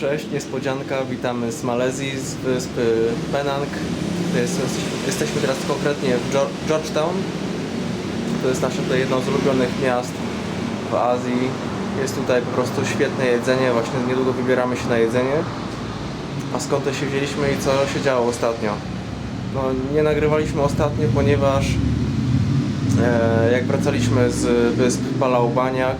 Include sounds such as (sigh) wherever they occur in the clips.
Cześć, niespodzianka, witamy z Malezji, z wyspy Penang. Jesteśmy teraz konkretnie w Geor- Georgetown. To jest nasze tutaj jedno z ulubionych miast w Azji. Jest tutaj po prostu świetne jedzenie, właśnie niedługo wybieramy się na jedzenie. A skąd to się wzięliśmy i co się działo ostatnio? No, nie nagrywaliśmy ostatnio, ponieważ e, jak wracaliśmy z wysp Palau Baniak,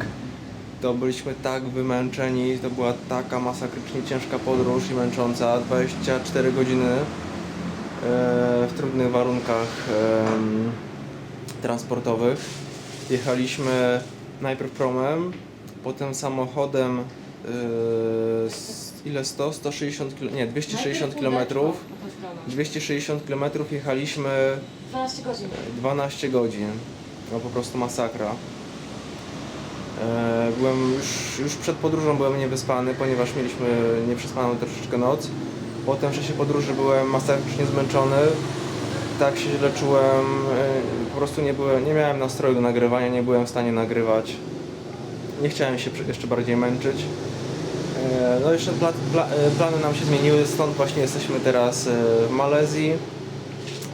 to byliśmy tak wymęczeni, to była taka masakrycznie ciężka podróż i męcząca, 24 godziny e, w trudnych warunkach transportowych. Jechaliśmy najpierw promem, potem samochodem e, ile 100? 160 km, nie 260 km. 260 km jechaliśmy 12 godzin. 12 godzin. No po prostu masakra. E, Byłem już, już przed podróżą byłem niewyspany, ponieważ mieliśmy nieprzespaną troszeczkę noc. Potem w czasie podróży byłem masakrycznie zmęczony. Tak się źle czułem. e, Po prostu nie, byłem, nie miałem nastroju do nagrywania, nie byłem w stanie nagrywać. Nie chciałem się jeszcze bardziej męczyć. E, No jeszcze pla, pla, plany nam się zmieniły, stąd właśnie jesteśmy teraz w Malezji.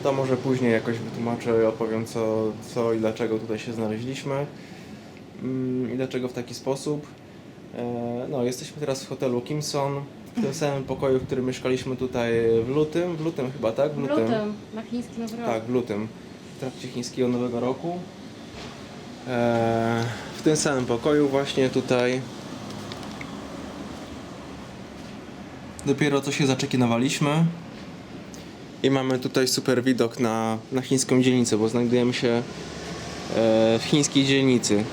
To może później jakoś wytłumaczę i opowiem co, co i dlaczego tutaj się znaleźliśmy i dlaczego w taki sposób. E, No, jesteśmy teraz w hotelu Kimson, w tym samym pokoju, w którym mieszkaliśmy tutaj w lutym, w lutym chyba, tak? W lutym, na chiński nowy rok. Tak, w lutym, w trakcie chińskiego Nowego Roku. E, w tym samym pokoju właśnie tutaj. Dopiero co się zaczekinowaliśmy. I mamy tutaj super widok na, na chińską dzielnicę, bo znajdujemy się e, w chińskiej dzielnicy.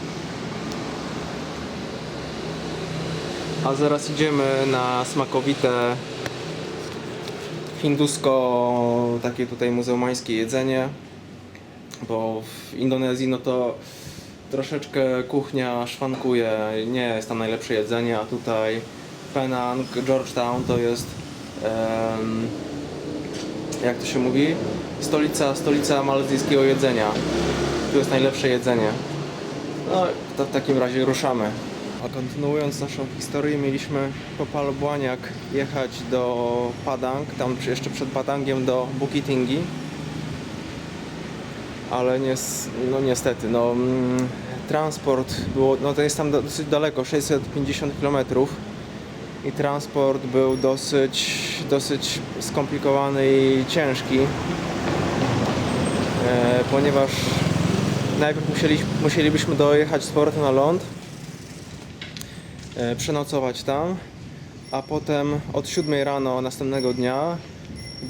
A zaraz idziemy na smakowite hindusko, takie tutaj muzułmańskie jedzenie, bo w Indonezji no to troszeczkę kuchnia szwankuje, nie jest tam najlepsze jedzenie, a tutaj Penang, Georgetown to jest em, jak to się mówi? Stolica, stolica malezyjskiego jedzenia. Tu jest najlepsze jedzenie. No, to w takim razie ruszamy. A kontynuując naszą historię, mieliśmy po Palobłaniak jechać do Padang, tam jeszcze przed Padangiem do Bukitingi. Ale no niestety, no, mm, transport było, no to jest tam do- dosyć daleko, 650 km i transport był dosyć, dosyć skomplikowany i ciężki, e, ponieważ najpierw musieli, musielibyśmy dojechać z powrotem na ląd, przenocować tam, a potem od 7 rano następnego dnia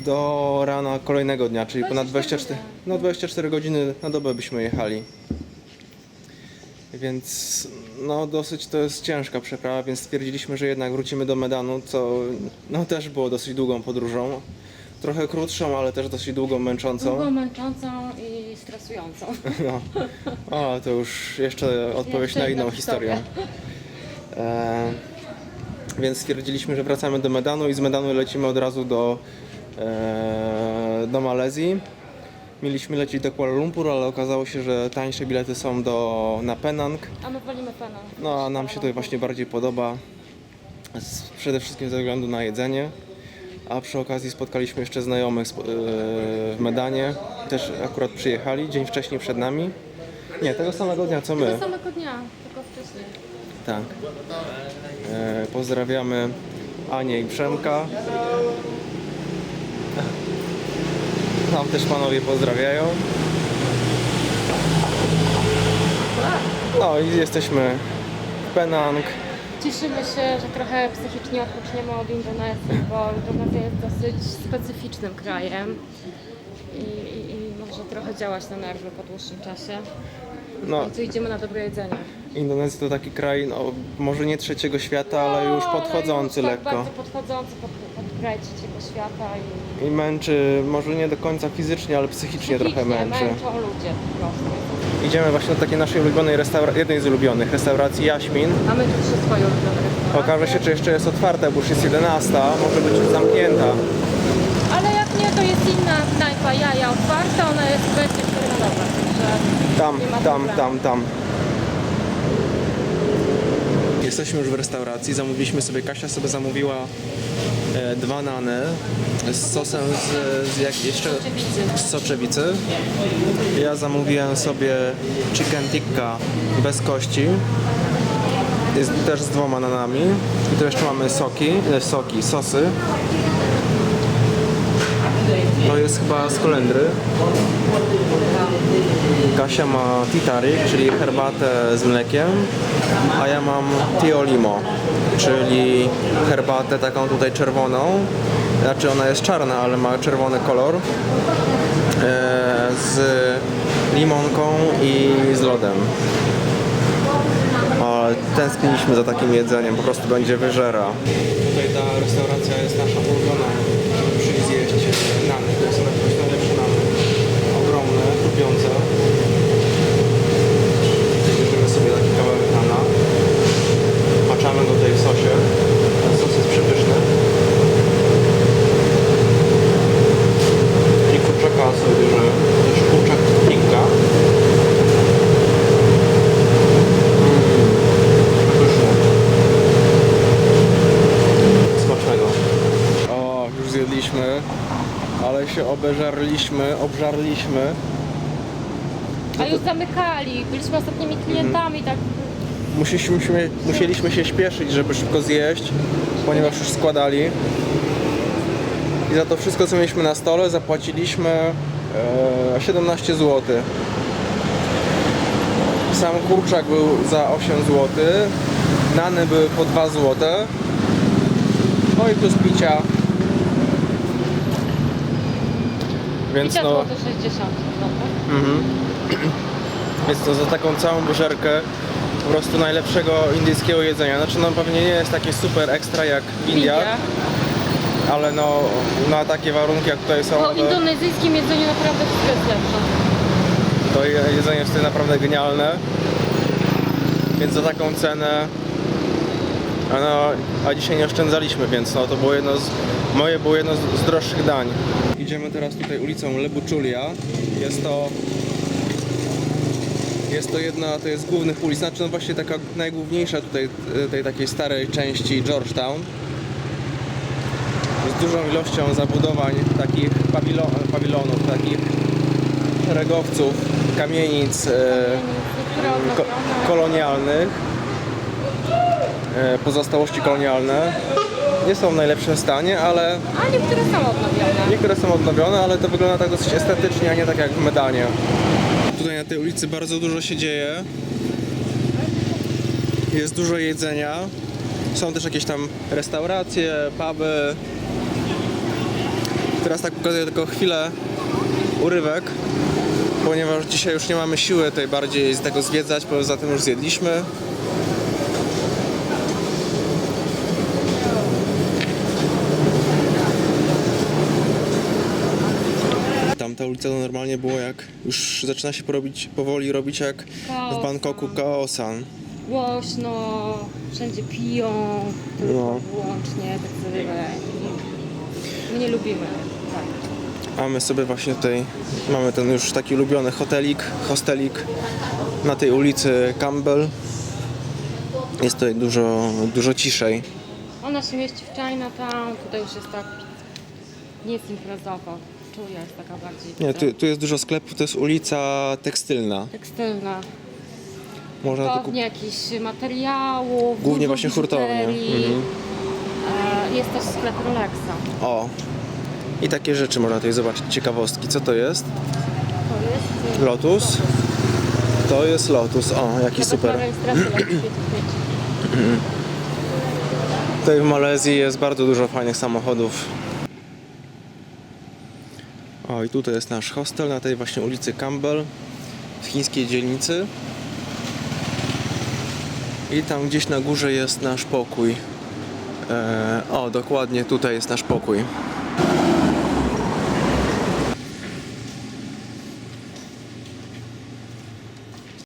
do rana kolejnego dnia, czyli ponad 24, no 24 godziny na dobę byśmy jechali. Więc no dosyć to jest ciężka przeprawa, więc stwierdziliśmy, że jednak wrócimy do Medanu, co no też było dosyć długą podróżą. Trochę krótszą, ale też dosyć długą, męczącą. Długą, męczącą i stresującą. (laughs) No. O, to już jeszcze odpowiedź Jeszcze na inną historia. historię. E, więc stwierdziliśmy, że wracamy do Medanu i z Medanu lecimy od razu do, e, do Malezji. Mieliśmy lecieć do Kuala Lumpur, ale okazało się, że tańsze bilety są do, na Penang. A my wolimy Penang. No a nam się to właśnie bardziej podoba. Z, przede wszystkim ze względu na jedzenie. A przy okazji spotkaliśmy jeszcze znajomych z, e, w Medanie. Też akurat przyjechali dzień wcześniej przed nami. Nie, tego samego dnia co my. Tego samego dnia, tylko wcześniej. Tak. E, pozdrawiamy Anię i Przemka. Tam też panowie pozdrawiają. No i jesteśmy w Penang. Cieszymy się, że trochę psychicznie odpoczniemy od Indonezji, bo Indonezja jest dosyć specyficznym krajem i, i, i może trochę działać na nerwy po dłuższym czasie. No, I tu idziemy na dobre jedzenie. Indonezja to taki kraj, no, może nie trzeciego świata, ale już No, podchodzący ale już lekko. Tak bardzo podchodzący pod, pod kraj trzeciego świata i I męczy, może nie do końca fizycznie, ale psychicznie trochę psychicznie męczy. męczą ludzie po prostu. Idziemy właśnie do takiej naszej ulubionej restauracji, jednej z ulubionych restauracji Jaśmin. Mamy tu trzy swoje ulubione restauracje. Okaże się, czy jeszcze jest otwarta, bo już jest 11, może być już zamknięta. Ale jak nie, to jest inna knajpa jaja otwarta, ona jest 24 na dobę, także Tam, nie ma tam, problemu. tam, tam. Jesteśmy już w restauracji, zamówiliśmy sobie, Kasia sobie zamówiła e, dwa nany z sosem z, z jak jeszcze z soczewicy. Ja zamówiłem sobie chicken tikka bez kości. Jest też z dwoma nanami. I tu jeszcze mamy soki, e, soki, sosy. To jest chyba z kolendry. Kasia ma titari, czyli herbatę z mlekiem, a ja mam tio limo, czyli herbatę taką tutaj czerwoną. Znaczy ona jest czarna, ale ma czerwony kolor. E, z limonką i z lodem. Ale tęskniliśmy za takim jedzeniem, po prostu będzie wyżera. Tutaj ta restauracja jest nasza ulubiona, nany. To są jakieś najlepsze nany. Ogromne, chrupiące. Bierzemy sobie taki kawałek nana. Maczamy go tutaj w sosie. Ten sos jest przepyszny. I kurczaka sobie bierze też kurczak tikka. Pyszny. Smacznego. O, już zjedliśmy, ale się obeżarliśmy, obżarliśmy. A już zamykali, byliśmy ostatnimi klientami, tak Musieliśmy, musieliśmy się śpieszyć, żeby szybko zjeść, ponieważ już składali. I za to wszystko, co mieliśmy na stole, zapłaciliśmy e, 17 zł. Sam kurczak był za 8 zł, nany były po 2 zł. No i plus picia. Więc picia no, złoto 60 prawda? Mhm. (clears throat) Więc to za taką całą wyżerkę po prostu najlepszego indyjskiego jedzenia. Znaczy no pewnie nie jest takie super ekstra jak w Indiach, ale no na takie warunki jak tutaj są, Po to, indonezyjskim jedzeniu naprawdę wszystko jest lepsze. to je- jedzenie jest tutaj naprawdę genialne. Więc za taką cenę a, no, a dzisiaj nie oszczędzaliśmy, więc no, to było jedno z, moje było jedno z, z droższych dań. Idziemy teraz tutaj ulicą Lebuczulia. Jest to jest to jedna, to jest z głównych ulic, znaczy no właśnie taka najgłówniejsza tutaj e, tej takiej starej części Georgetown. Z dużą ilością zabudowań takich pawilo, pawilonów, takich szeregowców, kamienic e, ko- kolonialnych, e, pozostałości kolonialne. Nie są w najlepszym stanie, ale A niektóre są odnowione. niektóre są odnowione, ale to wygląda tak dosyć estetycznie, a nie tak jak w Medanie. Tutaj na tej ulicy bardzo dużo się dzieje. Jest dużo jedzenia. Są też jakieś tam restauracje, puby. Teraz tak pokazuję tylko chwilę urywek, ponieważ dzisiaj już nie mamy siły tej bardziej z tego zwiedzać, poza tym już zjedliśmy. Tamta ulica to normalnie było jak, już zaczyna się porobić, powoli robić jak w. Bangkoku Kaosan. Głośno, wszędzie piją, tylko No. wyłącznie tak My nie lubimy. Tak. A my sobie właśnie tutaj mamy ten już taki ulubiony hotelik, hostelik na tej ulicy Campbell. Jest tutaj dużo, dużo ciszej. Ona się mieści w Chinatown, tutaj już jest tak, nie jest imprezowo, czuję, jest taka bardziej Nie, tu, tu jest dużo sklepów, to jest ulica tekstylna. tekstylna. Można tu kupić. Pewnie jakichś materiałów, Głównie dużo właśnie hurtownie. biżuterii. Mhm. E, Jest też sklep Rolexa. O! I takie rzeczy można tutaj zobaczyć, ciekawostki. Co to jest? To jest... Lotus. To jest Lotus, o, jaki Nawet super. ma rejestrację (clears throat) lat 55. Tutaj w Malezji jest bardzo dużo fajnych samochodów. O i tutaj jest nasz hostel na tej właśnie ulicy Campbell w chińskiej dzielnicy. I tam gdzieś na górze jest nasz pokój. E, o, dokładnie tutaj jest nasz pokój.